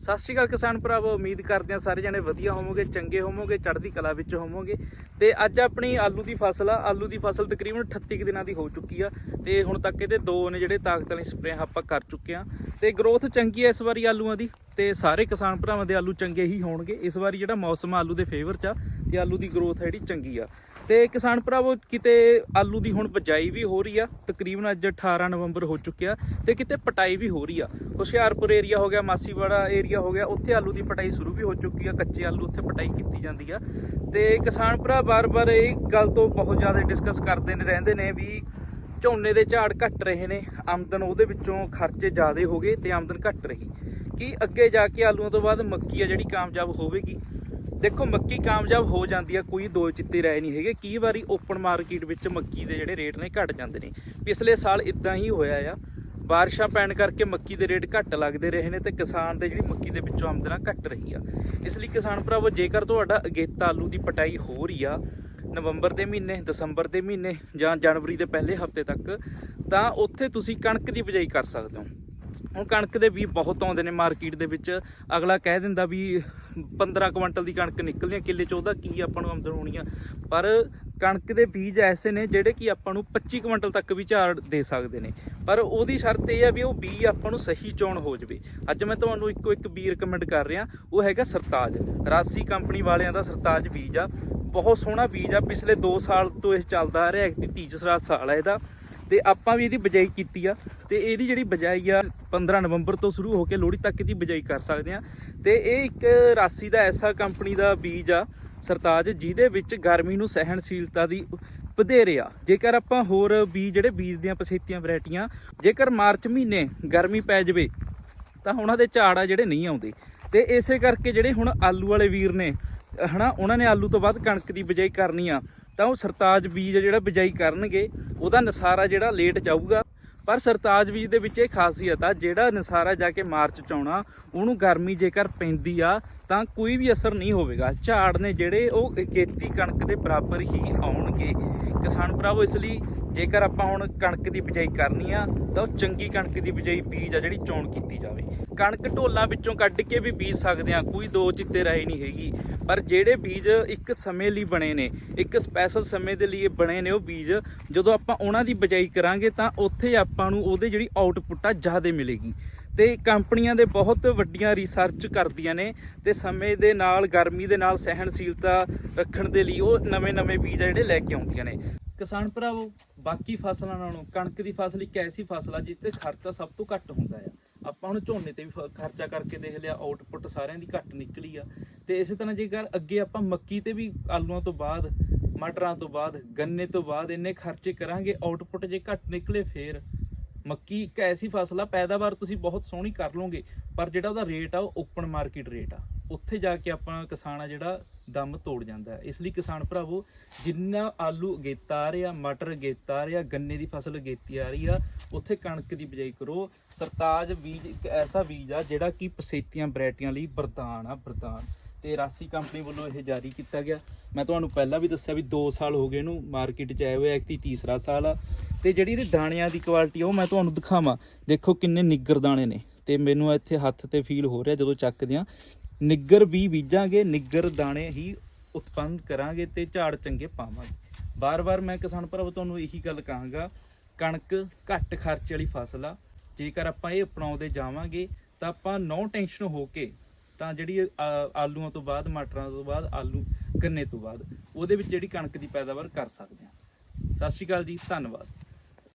ਸਤਿ ਸ਼੍ਰੀ ਅਕਾਲ ਕਿਸਾਨ ਭਰਾਵੋ, ਉਮੀਦ ਕਰਦੇ ਹਾਂ ਸਾਰੇ ਜਣੇ ਵਧੀਆ ਹੋਵੋਗੇ, ਚੰਗੇ ਹੋਵੋਗੇ, ਚੜ੍ਹਦੀ ਕਲਾ ਵਿੱਚ ਹੋਵੋਗੇ। ਤੇ ਅੱਜ ਆਪਣੀ ਆਲੂ ਦੀ ਫਸਲ ਆ, ਆਲੂ ਦੀ ਫਸਲ ਤਕਰੀਬਨ 38 ਕੁ ਦਿਨਾਂ ਦੀ ਹੋ ਚੁੱਕੀ ਆ ਤੇ ਹੁਣ ਤੱਕ ਇਹਦੇ ਦੋ ਨੇ ਜਿਹੜੇ ਤਾਕਤ ਵਾਲੀ ਸਪਰੇਅ ਆਪਾਂ ਕਰ ਚੁੱਕੇ ਆ ਤੇ ਗਰੋਥ ਚੰਗੀ ਹੈ ਇਸ ਵਾਰੀ ਆਲੂਆਂ ਦੀ ਤੇ ਸਾਰੇ ਕਿਸਾਨ ਭਰਾਵਾਂ ਦੇ ਆਲੂ ਚੰਗੇ ਹੀ ਹੋਣਗੇ। ਇਸ ਵਾਰੀ ਜਿਹੜਾ ਮੌਸਮ ਆਲੂ ਦੇ ਫੇਵਰ ਚ ਆ ਤੇ ਆਲੂ ਦੀ ਗਰੋਥ ਹੈ ਜਿਹੜੀ ਚੰਗੀ ਆ। ਤੇ ਕਿਸਾਨ ਭਰਾਵੋ, ਕਿਤੇ ਆਲੂ ਦੀ ਹੁਣ ਬਜਾਈ ਵੀ ਹੋ ਰਹੀ ਆ, ਤਕਰੀਬਨ ਅੱਜ 18 ਨਵੰਬਰ ਹੋ ਚੁੱਕਿਆ ਤੇ ਕਿਤੇ ਪਟਾਈ ਵੀ ਹੋ ਰਹੀ ਆ। ਹੁਸ਼ਿਆਰਪੁਰ ਏਰੀਆ ਹੋ ਗਿਆ, ਮਾਸੀਵਾੜਾ ਏਰੀਆ ਹੋ ਗਿਆ, ਉੱਥੇ ਆਲੂ ਦੀ ਪਟਾਈ ਸ਼ੁਰੂ ਵੀ ਹੋ ਚੁੱਕੀ ਆ, ਕੱਚੇ ਆਲੂ ਉੱਥੇ ਪਟਾਈ ਕੀਤੀ ਜਾਂਦੀ ਆ। ਤੇ ਕਿਸਾਨ ਭਰਾ ਬਾਰ-ਬਾਰ ਇਹ ਗੱਲ ਤੋਂ ਬਹੁਤ ਜ਼ਿਆਦਾ ਡਿਸਕਸ ਕਰਦੇ ਨੇ, ਰਹਿੰਦੇ ਨੇ ਵੀ ਝੋਨੇ ਦੇ ਝਾੜ ਘਟ ਰਹੇ ਨੇ, ਆਮਦਨ ਉਹਦੇ ਵਿੱਚੋਂ ਖਰਚੇ ਜ਼ਿਆਦਾ ਹੋ ਗਏ ਤੇ ਆਮਦਨ ਘਟ ਰਹੀ। ਕਿ ਅੱਗੇ ਜਾ ਕੇ ਆਲੂਆਂ ਤੋਂ ਬਾਅਦ ਮੱਕੀ ਆ ਜਿਹੜੀ ਕਾਮਯਾਬ ਹੋਵੇਗੀ? ਦੇਖੋ, ਮੱਕੀ ਕਾਮਯਾਬ ਹੋ ਜਾਂਦੀ ਆ, ਕੋਈ ਦੋ ਚਿੱਤੇ ਰਾਏ ਨਹੀਂ ਹੈਗੇ। ਕਈ ਵਾਰੀ ਓਪਨ ਮਾਰਕੀਟ ਵਿੱਚ ਮੱਕੀ ਦੇ ਜਿਹੜੇ ਰੇਟ ਨੇ ਘਟ ਜਾਂਦੇ ਨੇ। ਪਿਛਲੇ ਸਾਲ ਇਦਾਂ ਹੀ ਹੋਇਆ ਆ। ਬਾਰਿਸ਼ਾਂ ਪੈਣ ਕਰਕੇ ਮੱਕੀ ਦੇ ਰੇਟ ਘੱਟ ਲੱਗਦੇ ਰਹੇ ਨੇ ਤੇ ਕਿਸਾਨ ਦੇ ਜਿਹੜੀ ਮੱਕੀ ਦੇ ਵਿੱਚੋਂ ਆਮਦਨਾ ਘੱਟ ਰਹੀ ਆ। ਇਸ ਲਈ ਕਿਸਾਨ ਭਰਾਵੋ, ਜੇਕਰ ਤੁਹਾਡਾ ਅਗੇਤਾ ਆਲੂ ਦੀ ਪਟਾਈ ਹੋ ਰਹੀ ਆ ਨਵੰਬਰ ਦੇ ਮਹੀਨੇ, ਦਸੰਬਰ ਦੇ ਮਹੀਨੇ ਜਾਂ ਜਨਵਰੀ ਦੇ ਪਹਿਲੇ ਹਫ਼ਤੇ ਤੱਕ, ਤਾਂ ਉੱਥੇ ਤੁਸੀਂ ਕਣਕ ਦੀ ਬਿਜਾਈ ਕਰ ਸਕਦੇ ਹੋ। ਹੁਣ ਕਣਕ ਦੇ ਵੀ ਬਹੁਤ ਆਉਂਦੇ ਨੇ ਮਾਰਕੀਟ ਦੇ ਵਿੱਚ। ਅਗਲਾ ਕਹਿ ਦਿੰਦਾ ਵੀ 15 ਕੁਇੰਟਲ ਦੀ ਕਣਕ ਨਿਕਲਦੀ ਹੈ, ਕਿੱਲੇ ਚ ਉਹਦਾ ਕੀ ਆਪਾਂ ਨੂੰ ਆਮਦਨ ਹੋਣੀ ਆ। ਪਰ ਕਣਕ ਦੇ ਬੀਜ ਐਸੇ ਨੇ ਜਿਹੜੇ ਕਿ ਆਪਾਂ ਨੂੰ 25 ਕੁਇੰਟਲ ਤੱਕ ਵੀ ਝਾੜ ਦੇ ਸਕਦੇ ਨੇ। ਪਰ ਉਹਦੀ ਸ਼ਰਤ ਇਹ ਆ ਵੀ ਉਹ ਬੀ ਆਪਾਂ ਨੂੰ ਸਹੀ ਚੋਣ ਹੋ ਜਵੇ। ਅੱਜ ਮੈਂ ਤੁਹਾਨੂੰ ਇੱਕੋ ਇੱਕ ਬੀ ਰეკਮੈਂਡ ਕਰ ਰਿਹਾ, ਉਹ ਹੈਗਾ ਸਰਤਾਜ। ਰਾਸੀ ਕੰਪਨੀ ਵਾਲਿਆਂ ਦਾ ਸਰਤਾਜ ਬੀਜ ਆ। ਬਹੁਤ ਸੋਹਣਾ ਬੀਜ ਆ, ਪਿਛਲੇ 2 ਸਾਲ ਤੋਂ ਇਹ ਚੱਲਦਾ ਆ ਰਿਹਾ, ਇੱਕ ਤੀਸਰਾ ਸਾਲ ਹੈ ਇਹਦਾ। ਤੇ ਆਪਾਂ ਵੀ ਇਹਦੀ ਬਜਾਈ ਕੀਤੀ ਆ ਤੇ ਇਹਦੀ ਜਿਹੜੀ ਬਜਾਈ ਆ 15 ਨਵੰਬਰ ਤੋਂ ਸ਼ੁਰੂ ਹੋ ਕੇ ਲੋਹੜੀ ਤੱਕ ਦੀ ਬਜਾਈ ਕਰ ਸਕਦੇ ਆ। ਤੇ ਇਹ ਇੱਕ ਰਾਸੀ ਦਾ ਐਸਾ ਕੰਪਨੀ ਦਾ ਬੀਜ ਆ ਸਰਤਾਜ, ਜਿਹਦੇ ਵਿੱਚ ਗਰਮੀ ਨੂੰ ਸਹਿਣਸ਼ੀਲਤਾ ਦੀ ਵਧੇਰੇ ਆ। ਜੇਕਰ ਆਪਾਂ ਹੋਰ ਬੀਜ ਜਿਹੜੇ ਬੀਜ ਦੀਆਂ ਪਸੇਤੀਆਂ ਵੈਰਾਈਟੀਆਂ, ਜੇਕਰ ਮਾਰਚ ਮਹੀਨੇ ਗਰਮੀ ਪੈ ਜਾਵੇ, ਤਾਂ ਉਹਨਾਂ ਦੇ ਝਾੜ ਆ ਜਿਹੜੇ ਨਹੀਂ ਆਉਂਦੇ। ਤੇ ਇਸੇ ਕਰਕੇ ਜਿਹੜੇ ਹੁਣ ਆਲੂ ਵਾਲੇ ਵੀਰ ਨੇ, ਹਨਾ, ਉਹਨਾਂ ਨੇ ਆਲੂ ਤੋਂ ਬਾਅਦ ਕਣਕ ਦੀ ਬਿਜਾਈ ਕਰਨੀ ਆ। ਤਾਂ ਉਹ ਸਰਤਾਜ ਬੀਜ ਜਿਹੜਾ ਬਿਜਾਈ ਕਰਨਗੇ, ਉਹਦਾ ਨਸਾਰਾ ਜਿਹੜਾ ਲੇਟ ਜਾਊਗਾ। ਪਰ ਸਰਤਾਜ ਬੀਜ ਦੇ ਵਿੱਚ ਇਹ ਖਾਸੀਅਤ ਆ, ਜਿਹੜਾ ਨਸਾਰਾ ਜਾ ਕੇ ਮਾਰਚ ਚ ਆਉਣਾ, ਉਹਨੂੰ ਗਰਮੀ ਜੇਕਰ ਪੈਂਦੀ ਆ, ਤਾਂ ਕੋਈ ਵੀ ਅਸਰ ਨਹੀਂ ਹੋਵੇਗਾ। ਝਾੜ ਨੇ ਜਿਹੜੇ ਉਹ ਖੇਤੀ ਕਣਕ ਦੇ ਬਰਾਬਰ ਹੀ ਆਉਣਗੇ। ਕਿਸਾਨ ਭਰਾਵੋ, ਇਸ ਲਈ ਜੇਕਰ ਆਪਾਂ ਹੁਣ ਕਣਕ ਦੀ ਬਿਜਾਈ ਕਰਨੀ ਆ, ਤਾਂ ਉਹ ਚੰਗੀ ਕਣਕ ਦੀ ਬਿਜਾਈ ਬੀਜ ਆ ਜਿਹੜੀ ਚੋਣ ਕੀਤੀ ਜਾਵੇ। ਕਣਕ ਢੋਲਾਂ ਵਿੱਚੋਂ ਕੱਢ ਕੇ ਵੀ ਬੀਜ ਸਕਦੇ ਆ, ਕੋਈ ਦੋ ਚਿੱਤੇ ਰਾਏ ਨਹੀਂ ਹੈਗੀ। ਪਰ ਜਿਹੜੇ ਬੀਜ ਇੱਕ ਸਮੇਂ ਲਈ ਬਣੇ ਨੇ, ਇੱਕ ਸਪੈਸ਼ਲ ਸਮੇਂ ਦੇ ਲਈ ਬਣੇ ਨੇ, ਉਹ ਬੀਜ ਜਦੋਂ ਆਪਾਂ ਉਹਨਾਂ ਦੀ ਬਿਜਾਈ ਕਰਾਂਗੇ, ਤਾਂ ਉੱਥੇ ਆਪਾਂ ਨੂੰ ਉਹਦੇ ਜਿਹੜੀ ਆਊਟਪੁੱਟ ਆ ਜ਼ਿਆਦਾ ਮਿਲੇਗੀ। ਤੇ ਕੰਪਨੀਆਂ ਦੇ ਬਹੁਤ ਵੱਡੀਆਂ ਰਿਸਰਚ ਕਰਦੀਆਂ ਨੇ, ਤੇ ਸਮੇਂ ਦੇ ਨਾਲ, ਗਰਮੀ ਦੇ ਨਾਲ ਸਹਿਣਸ਼ੀਲਤਾ ਰੱਖਣ ਦੇ ਲਈ ਉਹ ਨਵੇਂ-ਨਵੇਂ ਬੀਜ ਆ ਜਿਹੜੇ ਲੈ ਕੇ ਆਉਂਦੀਆਂ ਨੇ। ਕਿਸਾਨ ਭਰਾਵੋ, ਬਾਕੀ ਫਸਲਾਂ ਨਾਲੋਂ ਕਣਕ ਦੀ ਫਸਲ ਇੱਕ ਐਸੀ ਫਸਲ ਆ ਜਿਸ ਤੇ ਖਰਚਾ ਸਭ ਤੋਂ ਘੱਟ ਹੁੰਦਾ ਆ। ਆਪਾਂ ਹੁਣ ਝੋਨੇ ਤੇ ਵੀ ਖਰਚਾ ਕਰਕੇ ਦੇਖ ਲਿਆ ਆਊਟਪੁੱਟ ਸਾਰਿਆਂ ਦੀ ਘੱਟ ਨਿਕਲੀ ਆ। ਤੇ ਇਸੇ ਤਰ੍ਹਾਂ ਜੇਕਰ ਅੱਗੇ ਆਪਾਂ ਮੱਕੀ ਤੇ ਵੀ ਆਲੂਆਂ ਤੋਂ ਬਾਅਦ, ਮਟਰਾਂ ਤੋਂ ਬਾਅਦ, ਗੰਨੇ ਤੋਂ ਬਾਅਦ ਇੰਨੇ ਖਰਚੇ ਕਰਾਂਗੇ ਆਊਟਪੁੱਟ ਜੇ ਘੱਟ ਨਿਕਲੇ ਫੇਰ ਮੱਕੀ ਇੱਕ ਐਸੀ ਫਸਲ ਆ, ਪੈਦਾਵਾਰ ਤੁਸੀਂ ਬਹੁਤ ਸੋਹਣੀ ਕਰ ਲਓਗੇ, ਪਰ ਜਿਹੜਾ ਉਹਦਾ ਰੇਟ ਆ, ਉਹ ਓਪਨ ਮਾਰਕੀਟ ਰੇਟ ਆ। ਉੱਥੇ ਜਾ ਕੇ ਆਪਾਂ ਕਿਸਾਨ ਆ ਜਿਹੜਾ ਦਮ ਤੋੜ ਜਾਂਦਾ ਹੈ। ਇਸ ਲਈ ਕਿਸਾਨ ਭਰਾਵੋ, ਜਿੰਨਾ ਆਲੂ ਅਗੇਤਾ ਆ ਰਿਹਾ, ਮਟਰ ਅਗੇਤਾ ਆ ਰਿਹਾ, ਗੰਨੇ ਦੀ ਫਸਲ ਅਗੇਤੀ ਆ ਰਹੀ ਆ, ਉੱਥੇ ਕਣਕ ਦੀ ਬਿਜਾਈ ਕਰੋ। ਸਰਤਾਜ ਬੀਜ ਇੱਕ ਐਸਾ ਬੀਜ ਆ ਜਿਹੜਾ ਕਿ ਪਸੇਤੀਆਂ, ਵੈਰਾਈਟੀਆਂ ਲਈ ਵਰਦਾਨ ਆ, ਵਰਦਾਨ। ਤੇ ਰਾਸੀ ਕੰਪਨੀ ਵੱਲੋਂ ਇਹ ਜਾਰੀ ਕੀਤਾ ਗਿਆ। ਮੈਂ ਤੁਹਾਨੂੰ ਪਹਿਲਾਂ ਵੀ ਦੱਸਿਆ ਵੀ 2 ਸਾਲ ਹੋ ਗਏ ਇਹਨੂੰ ਮਾਰਕੀਟ 'ਚ ਆਏ ਹੋਏ ਇੱਕ ਤੀਸਰਾ ਸਾਲ ਆ। ਤੇ ਜਿਹੜੀ ਇਹਦੇ ਦਾਣਿਆਂ ਦੀ ਕੁਆਲਿਟੀ ਉਹ ਮੈਂ ਤੁਹਾਨੂੰ ਦਿਖਾਵਾਂ। ਦੇਖੋ ਕਿੰਨੇ ਨਿੱਗਰ ਦਾਣੇ ਨੇ। ਤੇ ਮੈਨੂੰ ਇੱਥੇ ਹੱਥ ਤੇ ਫੀਲ ਹੋ ਰਿਹਾ ਜਦੋਂ ਚੱਕਦੇ ਆ ਨਿੱਗਰ ਵੀ ਬੀਜਾਂਗੇ, ਨਿੱਗਰ ਦਾਣੇ ਹੀ ਉਤਪੰਨ ਕਰਾਂਗੇ ਤੇ ਝਾੜ ਚੰਗੇ ਪਾਵਾਂਗੇ। ਬਾਰ-ਬਾਰ ਮੈਂ ਕਿਸਾਨ ਭਰਾਵੋ, ਤੁਹਾਨੂੰ ਇਹੀ ਗੱਲ ਕਹਾਂਗਾ, ਕਣਕ ਘੱਟ ਖਰਚੇ ਵਾਲੀ ਫਸਲ ਆ, ਜੇਕਰ ਆਪਾਂ ਇਹ ਅਪਣਾਉਂਦੇ ਜਾਵਾਂਗੇ, ਤਾਂ ਆਪਾਂ ਨੋ ਟੈਨਸ਼ਨ ਹੋ ਕੇ, ਤਾਂ ਜਿਹੜੀ ਆਲੂਆਂ ਤੋਂ ਬਾਅਦ, ਮਟਰਾਂ ਤੋਂ ਬਾਅਦ, ਆਲੂ ਗੰਨੇ ਤੋਂ ਬਾਅਦ, ਉਹਦੇ ਵਿੱਚ ਜਿਹੜੀ ਕਣਕ ਦੀ ਪੈਦਾਵਾਰ ਕਰ ਸਕਦੇ ਹਾਂ। ਸਤਿ ਸ਼੍ਰੀ ਅਕਾਲ ਜੀ, ਧੰਨਵਾਦ।